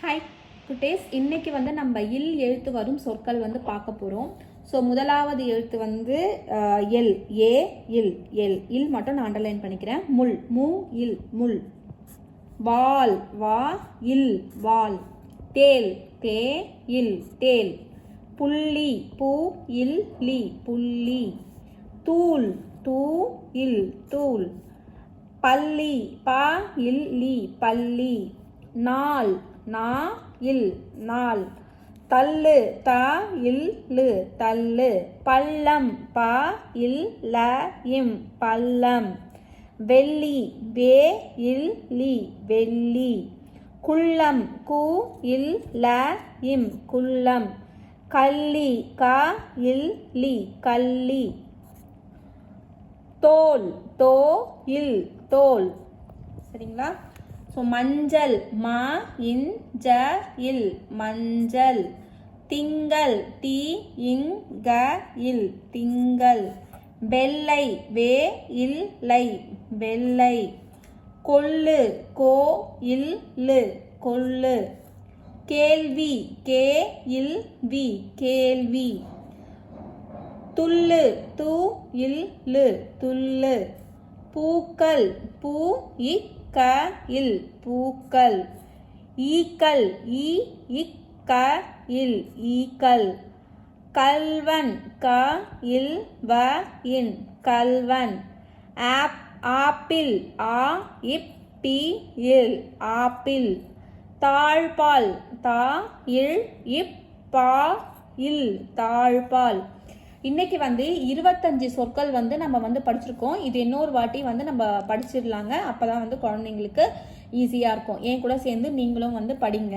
Hi குட்டேஸ் இன்னைக்கு வந்து நம்ம இல் எழுத்து வரும் சொற்கள் வந்து பார்க்க போகிறோம் ஸோ முதலாவது எழுத்து வந்து எல் ஏ இல் எல். இல் மட்டும் நான் அண்டர்லைன் பண்ணிக்கிறேன். முள் மு இல் முள். வால் வா இல் வால். தேல் தே இல் தேல். புள்ளி பூ இல் லி புள்ளி. தூள் தூ இல் தூள். பள்ளி பா இல் லி பள்ளி. நாள் நா இல் நாள். தள்ளு த இல் லு. தள்ளு. பள்ளம் ப இல் ல இம். பள்ளம். வெள்ளி வே இல் லி. வெள்ளி. குள்ளம் கு இல் ல இம். குள்ளம். கள்ளி க இல் லி. கள்ளி. தோல் தோ இல் தோல். சரிங்களா? ஸோ மஞ்சள் ம இன் ஜ இல். மஞ்சள். திங்கள் டி இங் க இல். திங்கள். வெள்ளை வே இல் லை. வெள்ளை. கொள்ளு கோ இல் லு கொள்ளு. கேள்வி கே இல் வி. கேள்வி. துள்ளு து இல் லு துள்ளு. பூக்கள் பூ இ இக்க இல் பூக்கள். ஈக்கல் ஈ இக்க இல் ஈக்கல் கல்வன் க இல் வ இன் கல்வன். ஆப் ஆப்பிள் ஆ இப் பி இல் ஆப்பிள். தாழ்பால் தா இல் இப் பா இல் தாழ்பால் இன்னைக்கு வந்து இருபத்தஞ்சு சொற்கள் வந்து நம்ம வந்து படிச்சிருக்கோம். இது இன்னொரு வாட்டி வந்து நம்ம படிச்சிடலாங்க. அப்பதான் வந்து குழந்தைங்களுக்கு ஈஸியாக இருக்கும். என் கூட சேர்ந்து நீங்களும் வந்து படிங்க.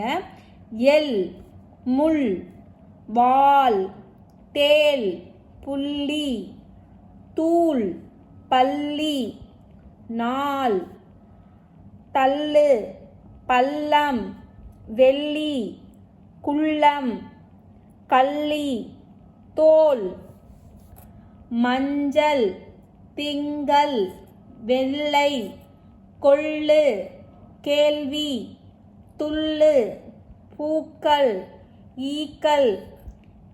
எல் முள் வால் தேல் புள்ளி தூள் பள்ளி நாள் தள்ளு பள்ளம் வெள்ளி குள்ளம் கள்ளி தோல் மஞ்சள் திங்கள் வெள்ளை கொள்ளு கேள்வி துள்ளு பூக்கள் ஈக்கள்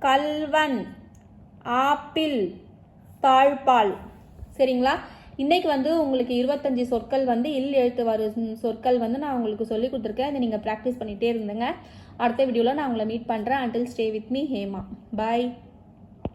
கல்வன் ஆப்பிள் தாழ்பால் சரிங்களா? இன்றைக்கி வந்து உங்களுக்கு இருபத்தஞ்சி சொற்கள் வந்து இல் எழுத்து வரும் சொற்கள் வந்து நான் உங்களுக்கு சொல்லி கொடுத்துருக்கேன். அதை நீங்கள் ப்ராக்டிஸ் பண்ணிகிட்டே இருந்துங்க. அடுத்த வீடியோவில் நான் உங்களை மீட் பண்ணுறேன் until stay with me Hema. Bye